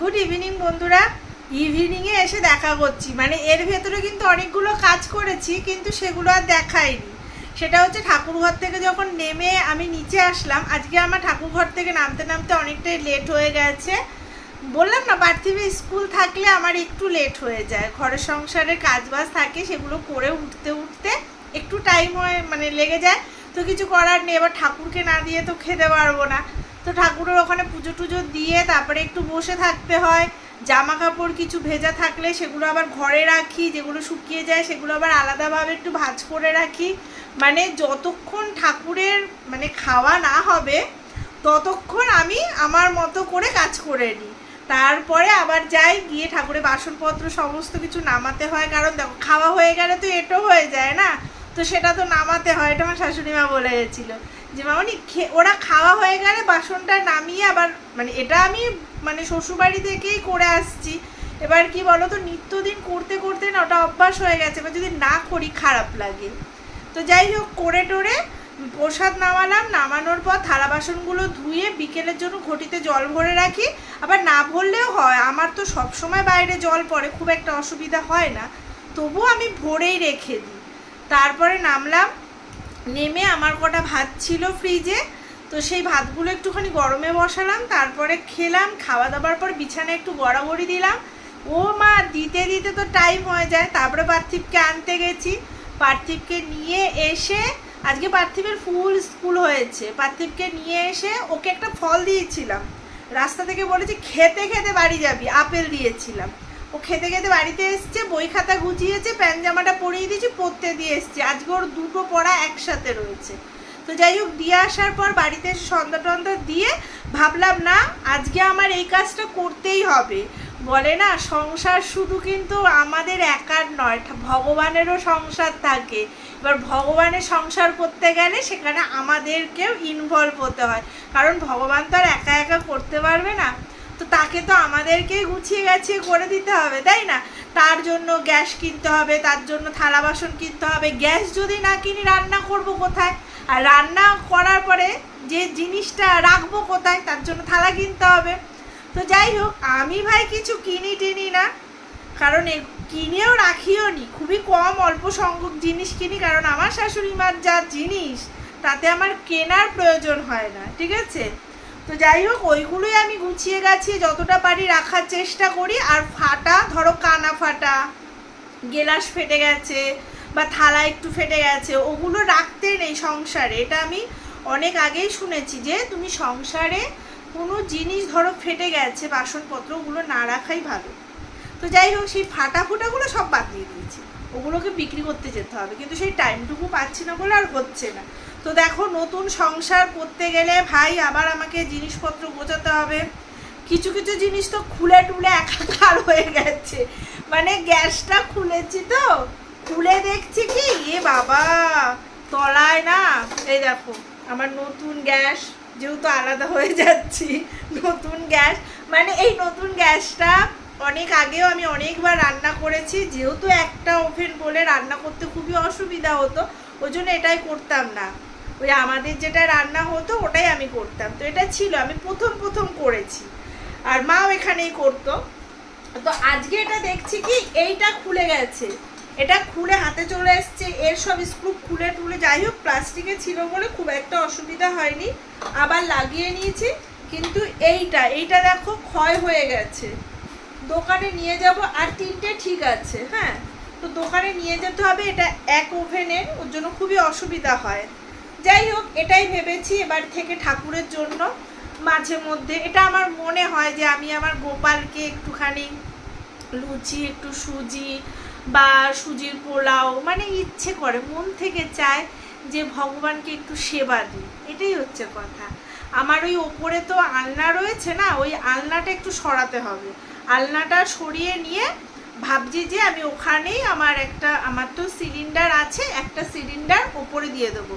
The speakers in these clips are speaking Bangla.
গুড ইভিনিং বন্ধুরা। ইভিনিংয়ে এসে দেখা করছি। মানে এর ভেতরে কিন্তু অনেকগুলো কাজ করেছি, কিন্তু সেগুলো আর দেখাইনি। সেটা হচ্ছে ঠাকুরঘর থেকে যখন নেমে আমি নিচে আসলাম, আজকে আমার ঠাকুরঘর থেকে নামতে নামতে অনেকটাই লেট হয়ে গেছে। বললাম না, পার্থিবে স্কুল থাকলে আমার একটু লেট হয়ে যায়। ঘরের সংসারের কাজবাজ থাকে, সেগুলো করে উঠতে উঠতে একটু টাইম হয়ে মানে লেগে যায়। তো কিছু করার নেই, এবার ঠাকুরকে না দিয়ে তো খেতে পারব না। তো ঠাকুরের ওখানে পুজো টুজো দিয়ে তারপরে একটু বসে থাকতে হয়। জামা কাপড় কিছু ভেজা থাকলে সেগুলো আবার ঘরে রাখি, যেগুলো শুকিয়ে যায় সেগুলো আবার আলাদাভাবে একটু ভাজ করে রাখি। মানে যতক্ষণ ঠাকুরের মানে খাওয়া না হবে, ততক্ষণ আমি আমার মতো করে কাজ করে নিই। তারপরে আবার যাই, গিয়ে ঠাকুরের বাসনপত্র সমস্ত কিছু নামাতে হয়। কারণ দেখো, খাওয়া হয়ে গেলে তো এটো হয়ে যায় না? তো সেটা তো নামাতে হয়, এটা আমার শাশুড়ি মা বলে গেছিল। যে মামনি ওরা খাওয়া হয়ে গেলে বাসনটা নামিয়ে আবার মানে এটা আমি মানে শ্বশুরবাড়ি থেকেই করে আসছি। এবার কি বলো তো নিত্যদিন করতে করতে না ওটা অভ্যাস হয়ে গেছে। এবার যদি না করি, খারাপ লাগে। তো যাই হোক, করে টোরে প্রসাদ নামালাম। নামানোর পর থালা বাসনগুলো ধুয়ে বিকেলের জন্য ঘটিতে জল ভরে রাখি। আবার না ভরলেও হয়, আমার তো সব সময় বাইরে জল পড়ে, খুব একটা অসুবিধা হয় না। তবুও আমি ভরেই রেখে দিই। তারপরে নামলাম। নেমে আমার কটা ভাত ছিল ফ্রিজে, তো সেই ভাতগুলো একটুখানি গরমে বসালাম, তারপরে খেলাম খাওয়া দাওয়ার পর বিছানায় একটু গড়াগড়ি দিলাম। ও মা, দিতে দিতে তো টাইম হয়ে যায়, তারপরে পার্থিবকে আনতে গেছি। পার্থিবকে নিয়ে এসে, আজকে পার্থিবের ফুল স্কুল হয়েছে। পার্থিবকে নিয়ে এসে ওকে একটা ফল দিয়েছিলাম। রাস্তা থেকে বলেছি, খেতে খেতে বাড়ি যাবি। আপেল দিয়েছিলাম। ও খেতে খেতে বাড়িতে এসছে, বই খাতা গুছিয়েছে, প্যান্ট জামাটা পরিয়ে দিয়েছি পড়তে দিয়ে এসছে। আজকে ওর দুটো পড়া একসাথে রয়েছে। তো যাই হোক, দিয়ে আসার পর বাড়িতে এসে সন্ধ্যা দিয়ে ভাবলাম, না, আজকে আমার এই কাজটা করতেই হবে। বলে, না, সংসার শুধু কিন্তু আমাদের একার নয় ভগবানেরও সংসার থাকে। এবার ভগবানের সংসার করতে গেলে সেখানে আমাদেরকেও ইনভলভ হতে হয়। কারণ ভগবান তো আর একা একা করতে পারবে না। তো তাকে তো আমাদেরকেই গুছিয়ে গাছিয়ে করে দিতে হবে, তাই না? তার জন্য গ্যাস কিনতে হবে, তার জন্য থালা বাসন কিনতে হবে, গ্যাস যদি না কিনি রান্না করব কোথায়? আর রান্না করার পরে যে জিনিসটা রাখব কোথায়, তার জন্য থালা কিনতে হবে। তো যাই হোক, আমি ভাই কিছু কিনি টিনি না, কারণ কিনেও রাখিও নি। খুবই কম অল্প সংখ্যক জিনিস কিনি, কারণ আমার শাশুড়ি মার যা জিনিস, তাতে আমার কেনার প্রয়োজন হয় না, ঠিক আছে? তো যাই হোক, ওইগুলোই আমি গুছিয়ে গাছিয়ে যতটা পারি রাখার চেষ্টা করি। আর ফাটা, ধরো কানা ফাটা, গেলাস ফেটে গেছে বা থালা একটু ফেটে গেছে, ওগুলো রাখতে নেই সংসারে। এটা আমি অনেক আগেই শুনেছি যে, তুমি সংসারে কোনো জিনিস ধরো ফেটে গেছে, বাসনপত্র, ওগুলো না রাখাই ভালো। তো যাই হোক, সেই ফাটা ফুটাগুলো সব বাদ দিয়ে দিয়েছি। ওগুলোকে বিক্রি করতে যেতে হবে। কিন্তু সেই টাইমটুকু পাচ্ছি না বলে আর হচ্ছে না। তো দেখো, নতুন সংসার করতে গেলে ভাই আবার আমাকে জিনিসপত্র গোছাতে হবে। কিছু কিছু জিনিস তো খুলে টুলে একাকার হয়ে গেছে। মানে গ্যাসটা খুলেছি তো। খুলে দেখছি কি? এ বাবা, তলায় না, এই দেখো, আমার নতুন গ্যাস, যেহেতু আলাদা হয়ে যাচ্ছি, নতুন গ্যাস। মানে এই নতুন গ্যাসটা অনেক আগেও আমি অনেকবার রান্না করেছি, যেহেতু একটা ওভেন বলে রান্না করতে খুবই অসুবিধা হতো, ওই জন্য এটাই করতাম না। ওই আমাদের যেটা রান্না হতো, ওটাই আমি করতাম। তো এটা ছিল, আমি প্রথম প্রথম করেছি। আর মাও এখানেই করতো। তো আজকে এটা দেখছি কি, এইটা খুলে গেছে। এটা খুলে হাতে চলে এসছে, এর সব স্ক্রু খুলে টুলে, যাই হোক, প্লাস্টিকে ছিল বলে খুব একটা অসুবিধা হয়নি। আবার লাগিয়ে নিয়েছি, কিন্তু এইটা এইটা দেখো, ক্ষয় হয়ে গেছে। দোকানে নিয়ে যাব, আর তিনটে ঠিক আছে হ্যাঁ? তো দোকানে নিয়ে যেতে হবে, এটা এক ওভেনের, ওর জন্য খুবই অসুবিধা হয়। যাই হোক, এটাই ভেবেছি এবার থেকে ঠাকুরের জন্য। মাঝে মধ্যে এটা আমার মনে হয় যে আমি আমার গোপালকে একটুখানি লুচি, একটু সুজি বা সুজির পোলাও মানে ইচ্ছে করে, মন থেকে চায় যে ভগবানকে একটু সেবা দিই। এটাই হচ্ছে কথা। আমার ওই ওপরে তো আলনা রয়েছে না, ওই আলনাটা একটু সরাতে হবে। আলনাটা সরিয়ে নিয়ে ভাবছি যে আমি ওখানেই আমার একটা, আমার তো সিলিন্ডার আছে, একটা সিলিন্ডার ওপরে দিয়ে দেবো।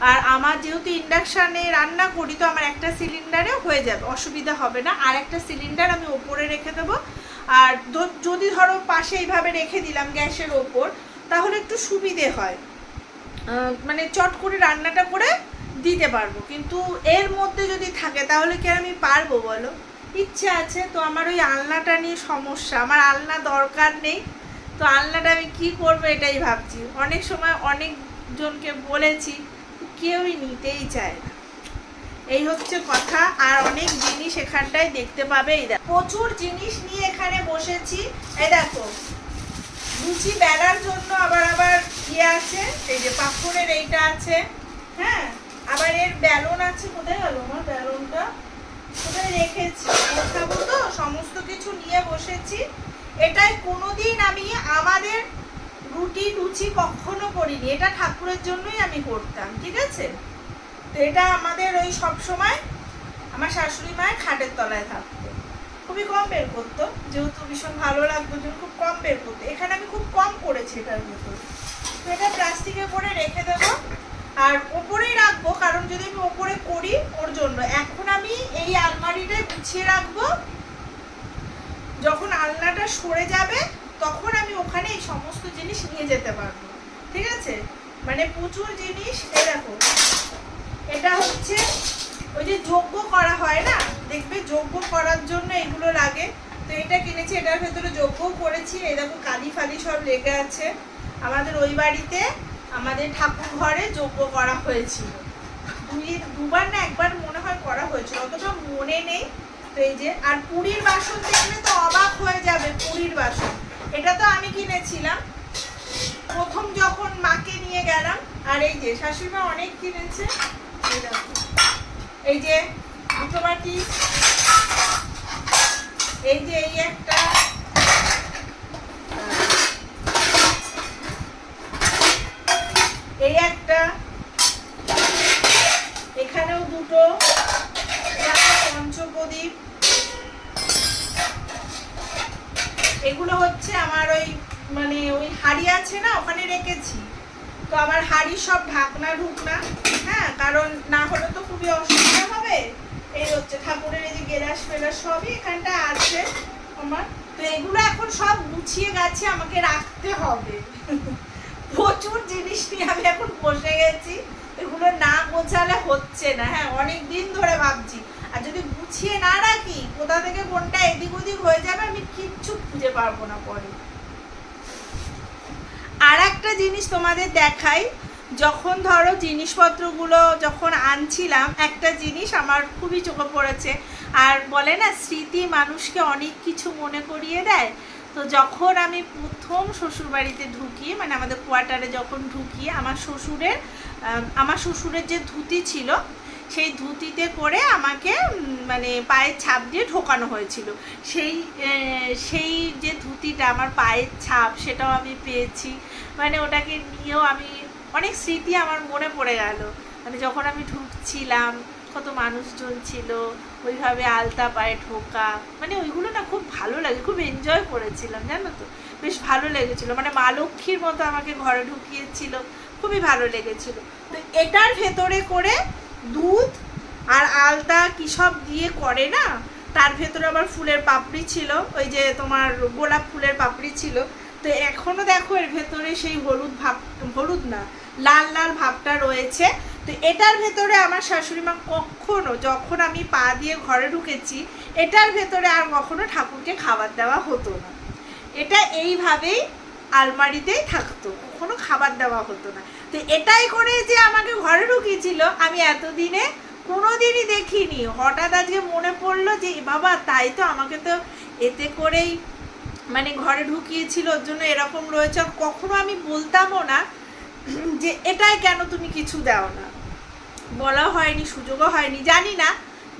আর আমার যেহেতু ইন্ডাকশানে রান্না করি, তো আমার একটা সিলিন্ডারে হয়ে যাবে, অসুবিধা হবে না। আর একটা সিলিন্ডার আমি ওপরে রেখে দেবো। আর যদি ধরো পাশে এইভাবে রেখে দিলাম গ্যাসের ওপর, তাহলে একটু সুবিধে হয়। মানে চট করে রান্নাটা করে দিতে পারব। কিন্তু এর মধ্যে যদি থাকে, তাহলে কি আমি পারব বলো? ইচ্ছে আছে, তো আমার ওই আলনাটা নিয়ে সমস্যা। আমার আলনা দরকার নেই। তো আলনাটা আমি কি করব এটাই ভাবছি। অনেক সময় অনেকজনকে বলেছি কেউই নিতেই চায় না। এই হচ্ছে কথা, আর অনেক জিনিস এখানটায় দেখতে পাবে। এই দেখো, প্রচুর জিনিস নিয়ে এখানে বসেছি। এই দেখো, লুচি বেলার জন্য আবার আবার ইয়ে আছে, এই যে পাথরের এইটা আছে। হ্যাঁ আবার এর ব্যালন আছে, কোথায় গেল আমার ব্যালনটা কোথায় রেখেছি? গোছাবো তো, সমস্ত কিছু নিয়ে বসেছি। এটাই কোনোদিন আমি আমাদের রুটি লুচি কখনো করিনি। এটা ঠাকুরের জন্যই আমি করতাম, ঠিক আছে? তো এটা আমাদের ওই সব সময় আমার শাশুড়ি মায়ের খাটের তলায় থাকতো। খুবই কম বের করতো, যেহেতু ভীষণ ভালো লাগতো জন্য খুব কম বের করতো। এখানে আমি খুব কম করেছি এটার ভেতর। তো এটা প্লাস্টিকে করে রেখে দেবো, আর ওপরেই রাখব, কারণ যদি আমি ওপরে করি ওর জন্য। এখন আমি এই আলমারিটায় গুছিয়ে রাখব, যখন আলনাটা সরে যাবে তখন আমি ওখানে এই সমস্ত জিনিস নিয়ে যেতে পারব। ঠিক আছে? মানে প্রচুর জিনিস, এই দেখো। এটা হচ্ছে ওই যে যোগ্য করা হয় না? দেখবে যোগ্য করার জন্য এগুলো লাগে। তো এটা কিনেছি, এটার ভেতরে যোগ্যও করেছি। এই দেখো কালি ফালি সব লেগে আছে। আমাদের ওই বাড়িতে, আমাদের ঠাকুর ঘরে যোগ্য করা হয়েছিল। দুই, দুবার না একবার মনে হয় করা হয়েছিল অতটা মনে নেই। তো এই যে, আর পুরীর বাসন দেখলে তো অবাক হয়ে যাবে, পুরীর বাসন। এটা তো আমি কিনেছিলাম। প্রথম যখন মাকে নিয়ে গেলাম, আর এই যে শাশুড়িমা অনেক কিনেছে, এই যে, দুটো বাটি, এই যে এই একটা এই একটা এখানেও দুটো এখানে পঞ্চপ্রদীপ এগুলো হচ্ছে আমার ওই মানে ওই হাড়ি আছে না ওখানে রেখেছি তো আমার হাড়ি সব ঢাকনা, ঢুকনা হ্যাঁ কারণ না হলে তো খুবই অসুবিধা হবে। এই হচ্ছে ঠাকুরের এই যে গেলাস ফেলাস সবই এখানটা আছে আমার। তো এগুলো এখন সব গুছিয়ে গেছে, আমাকে রাখতে হবে। প্রচুর জিনিস নিয়ে আমি এখন বসে গেছি। এগুলো না গোছালে হচ্ছে না হ্যাঁ অনেক দিন ধরে ভাবছি। আর যদি গুছিয়ে না রাখি, কোথা থেকে কোনটা এদিক ওদিক হয়ে যাবে, আমি কিচ্ছু খুঁজে পারব না পরে। আর একটা জিনিস তোমাদের দেখাই। যখন ধরো জিনিসপত্রগুলো যখন আনছিলাম, একটা জিনিস আমার খুবই চোখে পড়েছে। আর বলে না, স্মৃতি মানুষকে অনেক কিছু মনে করিয়ে দেয়। তো যখন আমি প্রথম শ্বশুরবাড়িতে ঢুকি মানে আমাদের কোয়ার্টারে যখন ঢুকি, আমার শ্বশুরের আমার শ্বশুরের যে ধুতি ছিল সেই ধুতিতে করে আমাকে মানে পায়ের ছাপ দিয়ে ঢোকানো হয়েছিল। সেই সেই যে ধুতিটা, আমার পায়ের ছাপ, সেটাও আমি পেয়েছি। মানে ওটাকে নিয়েও আমি, অনেক স্মৃতি আমার মনে পড়ে গেল। মানে যখন আমি ঢুকছিলাম, কত মানুষজন ছিল, ওইভাবে আলতা পায়ে ঢোকা। মানে ওইগুলো না খুব ভালো লাগে, খুব এনজয় করেছিলাম, জানো তো? বেশ ভালো লেগেছিলো। মানে মা লক্ষ্মীর মতো আমাকে ঘরে ঢুকিয়েছিল, খুবই ভালো লেগেছিল। তো এটার ভেতরে করে দুধ আর আলতা কি সব দিয়ে করে না? তার ভেতরে আবার ফুলের পাপড়ি ছিল, ওই যে তোমার গোলাপ ফুলের পাপড়ি ছিল। তো এখনও দেখো এর ভেতরে সেই হলুদ ভাব, হলুদ না, লাল লাল ভাবটা রয়েছে। তো এটার ভেতরে আমার শাশুড়ি মা কখনো যখন আমি পা দিয়ে ঘরে ঢুকেছি, এটার ভেতরে আর কখনো ঠাকুরকে খাবার দেওয়া হতো না। এটা এইভাবেই আলমারিতেই থাকতো, কখনো খাবার দেওয়া হতো না। তো এটাই করে যে আমাকে ঘরে ঢুকিয়েছিল, আমি এতদিনে কোনোদিনই দেখিনি। হঠাৎ আজকে মনে পড়ল যে বাবা, তাই তো আমাকে তো এতে করেই মানে ঘরে ঢুকিয়েছিল, ওর জন্য এরকম রয়েছে। আর কখনো আমি বলতামও না যে, এটাই কেন তুমি কিছু দাও না বলা হয়নি, সুযোগও হয়নি, জানি না।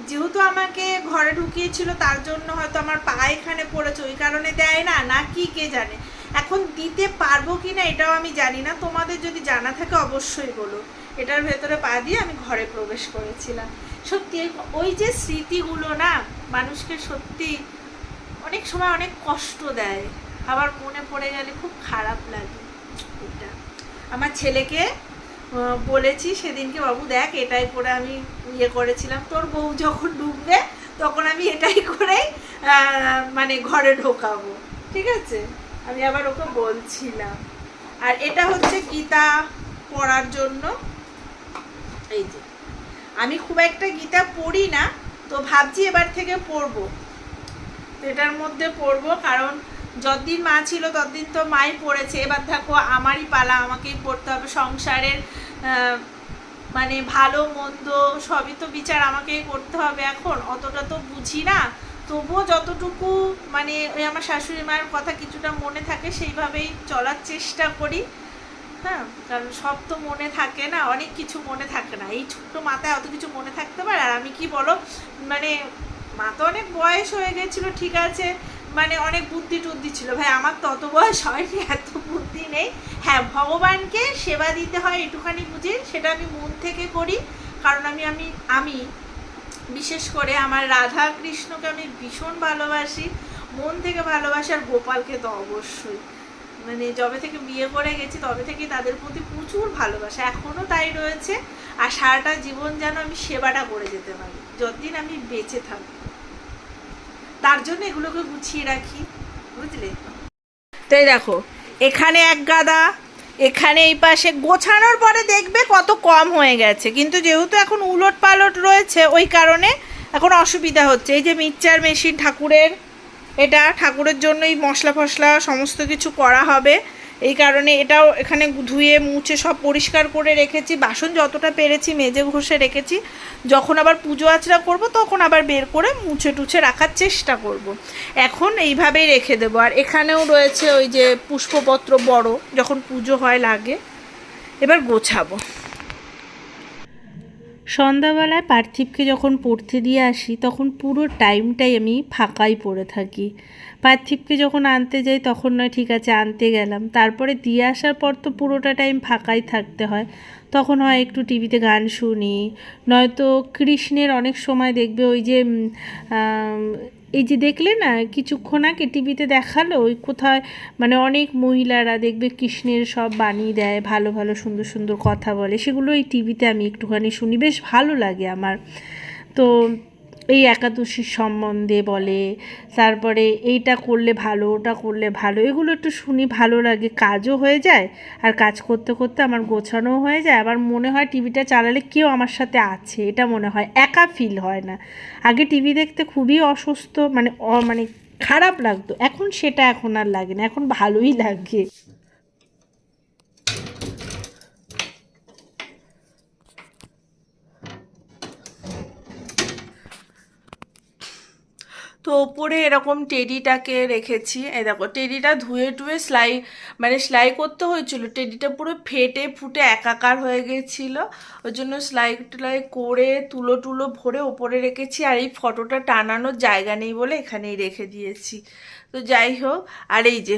যেহেতু আমাকে ঘরে ঢুকিয়েছিল, তার জন্য হয়তো আমার পা এখানে পড়েছে, ওই কারণে দেয় না না কি কে জানে। এখন দিতে পারব কি না এটাও আমি জানি না। তোমাদের যদি জানা থাকে অবশ্যই বলো। এটার ভেতরে পা দিয়ে আমি ঘরে প্রবেশ করেছিলাম। সত্যি, ওই যে স্মৃতিগুলো না, মানুষকে সত্যি অনেক সময় অনেক কষ্ট দেয়। আবার মনে পড়ে গেলে খুব খারাপ লাগে এটা। আমার ছেলেকে বলেছি সেদিনকে, বাবু, দেখ, এটাই করে আমি ইয়ে করেছিলাম। তোর বউ যখন ডুববে তখন আমি এটাই করেই মানে ঘরে ঢোকাবো। ঠিক আছে? আমি আবার ওকে বলছিলাম আর এটা হচ্ছে গীতা পড়ার জন্য। এই যে, আমি খুব একটা গীতা পড়ি না, তো ভাবছি এবার থেকে পরবো তো এটার মধ্যে পরবো কারণ যতদিন মা ছিল ততদিন তো মাই পড়েছে। এবার দেখো, আমারই পালা, আমাকেই পড়তে হবে। সংসারের মানে ভালো, মন্দ সবই তো বিচার আমাকেই করতে হবে এখন। অতটা তো বুঝি না। তবুও যতটুকু মানে ওই আমার শাশুড়ি মায়ের কথা কিছুটা মনে থাকে, সেইভাবেই চলার চেষ্টা করি। হ্যাঁ কারণ সব তো মনে থাকে না, অনেক কিছু মনে থাকে না। এই ছোট্ট মাথায় অত কিছু মনে থাকতে পারে? আর আমি কি বলো মানে মা তো অনেক বয়স হয়ে গেছিল, ঠিক আছে মানে অনেক বুদ্ধি টুদ্ধি ছিল। ভাই, আমার তত বয়স হয়নি, এত বুদ্ধি নেই। হ্যাঁ ভগবানকে সেবা দিতে হয় একটুখানি বুঝি, সেটা আমি মন থেকে করি। কারণ আমি আমি আমি বিশেষ করে আমার রাধা কৃষ্ণকে আমি ভীষণ ভালোবাসি। মন থেকে ভালোবাসি আর গোপালকে তো অবশ্যই। মানে যবে থেকে বিয়ে করে গেছি, তবে থেকে তাদের প্রতি প্রচুর ভালোবাসা। এখনও তাই রয়েছে আর সারাটা জীবন যেন আমি সেবাটা করে যেতে পারি, যতদিন আমি বেঁচে থাকব তার জন্য এগুলোকে গুছিয়ে রাখি, বুঝলে? তাই দেখো, এখানে এক গাদা এখানে এই পাশে গোছানোর পরে দেখবে কত কম হয়ে গেছে। কিন্তু যেহেতু এখন উলট পালট রয়েছে, ওই কারণে এখন অসুবিধা হচ্ছে। এই যে মিক্সচার মেশিন ঠাকুরের, এটা ঠাকুরের জন্যই মশলা ফসলা সমস্ত কিছু করা হবে। এই কারণে এটাও এখানে ধুয়ে, মুছে সব পরিষ্কার করে রেখেছি। বাসন যতটা পেরেছি মেজে ঘষে রেখেছি। যখন আবার পুজো আচরা করব, তখন আবার বের করে মুছে টুছে রাখার চেষ্টা করব। এখন এইভাবেই রেখে দেবো। আর এখানেও রয়েছে ওই যে পুষ্পপত্র বড়, যখন পুজো হয় লাগে। এবার গোছাবো। সন্ধ্যাবেলায় পার্থিবকে যখন পড়তে দিয়ে আসি, তখন পুরো টাইমটাই আমি ফাঁকাই পড়ে থাকি। পার্থিবকে যখন আনতে যাই, তখন নয়, ঠিক আছে, আনতে গেলাম। তারপরে দিয়ে আসার পর তো পুরোটা টাইম ফাঁকাই থাকতে হয়। তখন হয় একটু টিভিতে গান শুনি। নয়তো কৃষ্ণের অনেক সময় দেখবে ওই যে এই যে দেখলে না, কিছুক্ষণ আগে টিভিতে দেখাল, ওই কোথায় মানে অনেক মহিলারা দেখবে কৃষ্ণের সব বানিয়ে দেয়, ভালো ভালো, সুন্দর সুন্দর কথা বলে, সেগুলো এই টিভিতে আমি একটুখানি শুনি, বেশ ভালো লাগে আমার। তো এই একাদশীর সম্বন্ধে বলে, তারপরে এইটা করলে ভালো, ওটা করলে ভালো, এগুলো একটু শুনি, ভালো লাগে, কাজও হয়ে যায়, আর কাজ করতে করতে আমার গোছানোও হয়ে যায়, আবার মনে হয় টিভিটা চালালে কেউ আমার সাথে আছে, এটা মনে হয়, একা ফিল হয় না। আগে টিভি দেখতে খুবই অসুস্থ মানে মানে খারাপ লাগতো, এখন সেটা এখন আর লাগে না, এখন ভালোই লাগে। তো ওপরে এরকম টেডিটাকে রেখেছি। এই দেখো, টেডিটা ধুয়ে টুয়ে সেলাই মানে সেলাই করতে হয়েছিল। টেডিটা পুরো ফেটে ফুটে একাকার হয়ে গেছিল। ওই জন্য সেলাই টেলাই করে তুলো টুলো ভরে ওপরে রেখেছি। আর এই ফটোটা টানানোর জায়গা নেই বলে এখানেই রেখে দিয়েছি। তো যাই হোক, আর এই যে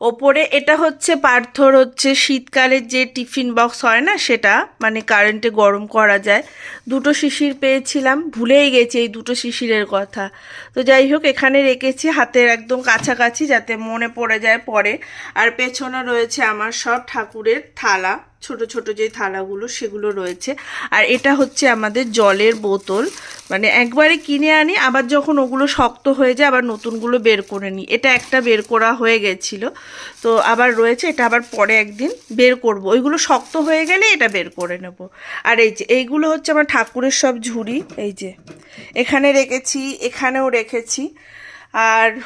ওপরে এটা হচ্ছে পার্থর হচ্ছে, শীতকালের যে টিফিন বক্স হয় না সেটা মানে কারেন্টে গরম করা যায়। দুটো শিশির পেয়েছিলাম, ভুলেই গেছি এই দুটো শিশিরের কথা। তো যাই হোক, এখানে রেখেছি, হাতের একদম কাছাকাছি যাতে মনে পড়ে যায় পরে। আর পেছনে রয়েছে আমার সব ঠাকুরের থালা। ছোট ছোট যে থালাগুলো সেগুলো রয়েছে। আর এটা হচ্ছে আমাদের জলের বোতল। মানে একবারে কিনে আনি, আবার যখন ওগুলো শক্ত হয়ে যায়, আবার নতুনগুলো বের করে নিই। এটা একটা বের করা হয়ে গেছিল। তো আবার রয়েছে, এটা আবার পরে একদিন বের করব। ওইগুলো শক্ত হয়ে গেলে এটা বের করে নেব। আর এই যে, এইগুলো হচ্ছে আমার ঠাকুরের সব ঝুড়ি। এই যে, এখানে রেখেছি, এখানেও রেখেছি। আর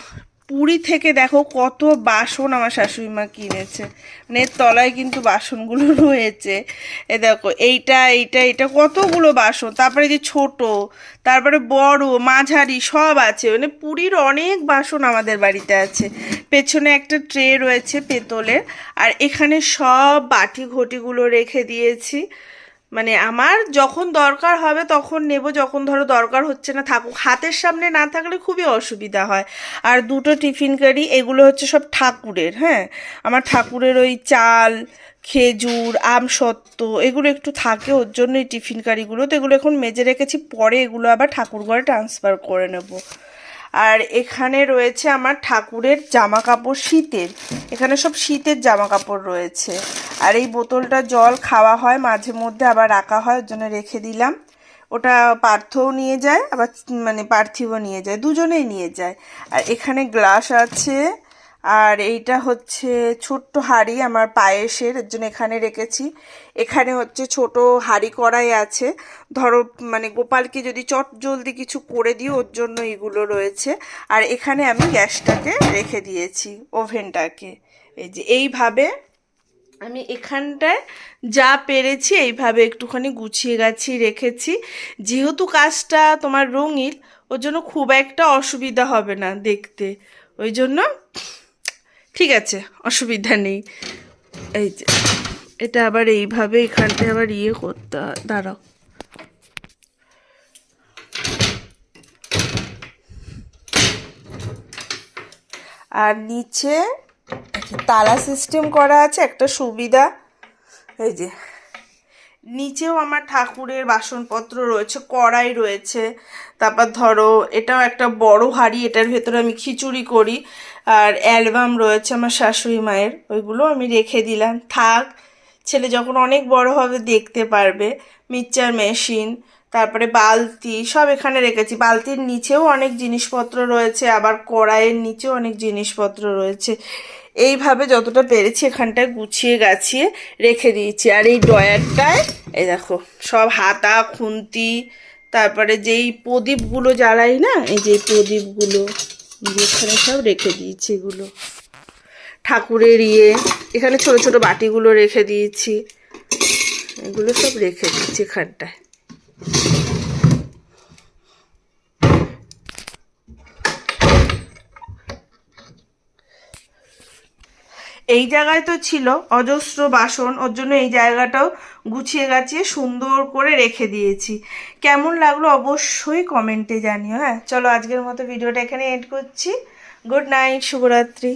পুরী থেকে দেখো কত বাসন আমার শাশুড়ি মা কিনেছে। মানে তলায় কিন্তু বাসনগুলো রয়েছে। এ দেখো, এইটা এইটা এটা কতগুলো বাসন। তারপরে যে ছোট, তারপরে বড়, মাঝারি, সব আছে। মানে পুরীর অনেক বাসন আমাদের বাড়িতে আছে। পেছনে একটা ট্রে রয়েছে পেতলের, আর এখানে সব বাটি ঘটিগুলো রেখে দিয়েছি। মানে আমার যখন দরকার হবে তখন নেব, যখন ধরো দরকার হচ্ছে না থাকুক। হাতের সামনে না থাকলে খুবই অসুবিধা হয়। আর দুটো টিফিন কারি, এগুলো হচ্ছে সব ঠাকুরের হ্যাঁ? আমার ঠাকুরের ওই চাল, খেজুর আমসত্ত্ব এগুলো একটু থাকে ওর জন্য এই টিফিন কারিগুলো তো এগুলো এখন মেজে রেখেছি, পরে এগুলো আবার ঠাকুর ঘরে ট্রান্সফার করে নেব। আর এখানে রয়েছে আমার ঠাকুরের জামা কাপড় শীতের। এখানে সব শীতের জামা কাপড় রয়েছে। আর এই বোতলটা জল খাওয়া হয়, মাঝে মধ্যে আবার রাখা হয়, ওর জন্য রেখে দিলাম। ওটা পার্থও নিয়ে যায়, আবার মানে পার্থিবও নিয়ে যায়, দুজনেই নিয়ে যায়। আর এখানে গ্লাস আছে আর এইটা হচ্ছে ছোট্ট হাঁড়ি আমার পায়েসের জন্য এখানে রেখেছি। এখানে হচ্ছে ছোট হাঁড়ি কড়াই আছে। ধরো মানে গোপালকে যদি চট জলদি কিছু করে দিই ওর জন্য এগুলো রয়েছে। আর এখানে আমি গ্যাসটাকে রেখে দিয়েছি, ওভেনটাকে। এই যে, এইভাবে আমি এখানটায় যা পেরেছি, এইভাবে একটুখানি গুছিয়ে গাছিয়ে রেখেছি। যেহেতু কাজটা তোমার রঙিন, ওর জন্য খুব একটা অসুবিধা হবে না দেখতে। ওই জন্য ঠিক আছে, অসুবিধা নেই। এই যে, এটা আবার এইভাবে এখানটা আবার ইয়ে করতে দাঁড়াও। আর নিচে তালা সিস্টেম করা আছে, একটা সুবিধা। এই যে নিচেও আমার ঠাকুরের বাসনপত্র রয়েছে, কড়াই রয়েছে। তারপর ধরো, এটাও একটা বড় হাঁড়ি, এটার ভেতরে আমি খিচুড়ি করি। আর অ্যালবাম রয়েছে আমার শাশুড়ি মায়ের, ওইগুলো আমি রেখে দিলাম। থাক, ছেলে যখন অনেক বড় হবে দেখতে পারবে। মিক্সচার মেশিন, তারপরে বালতি, সব এখানে রেখেছি। বালতির নিচেও অনেক জিনিসপত্র রয়েছে, আবার কড়াইয়ের নিচেও অনেক জিনিসপত্র রয়েছে। এইভাবে যতটা পেরেছি এখানটায় গুছিয়ে গাছিয়ে রেখে দিয়েছি। আর এই ড্রয়ারটায়, এই দেখো, সব হাতা, খুন্তি, তারপরে যেই প্রদীপগুলো জ্বালাই না, এই যে প্রদীপগুলো, এখানে সব রেখে দিয়েছি এগুলো। ঠাকুরের ইয়ে এখানে ছোট ছোট বাটিগুলো রেখে দিয়েছি। এগুলো সব রেখে দিয়েছি এখানটায়। এই জায়গায় তো ছিল অজস্র বাসন, ওর জন্য এই জায়গাটাও গুছিয়ে গাছিয়ে সুন্দর করে রেখে দিয়েছি। কেমন লাগল অবশ্যই কমেন্টে জানিও হ্যাঁ? চলো আজকের মতো ভিডিওটা এখানে এড করছি। গুড নাইট শুভরাত্রি।